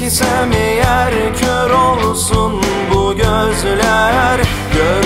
Göreceksem eğer kör olsun bu gözler Görmeyeyim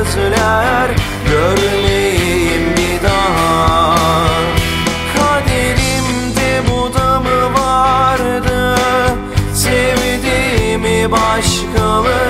gözler Görmeyeyim bir daha. Kaderimde bu da mı vardı? Sevdiğimi başkalarıyla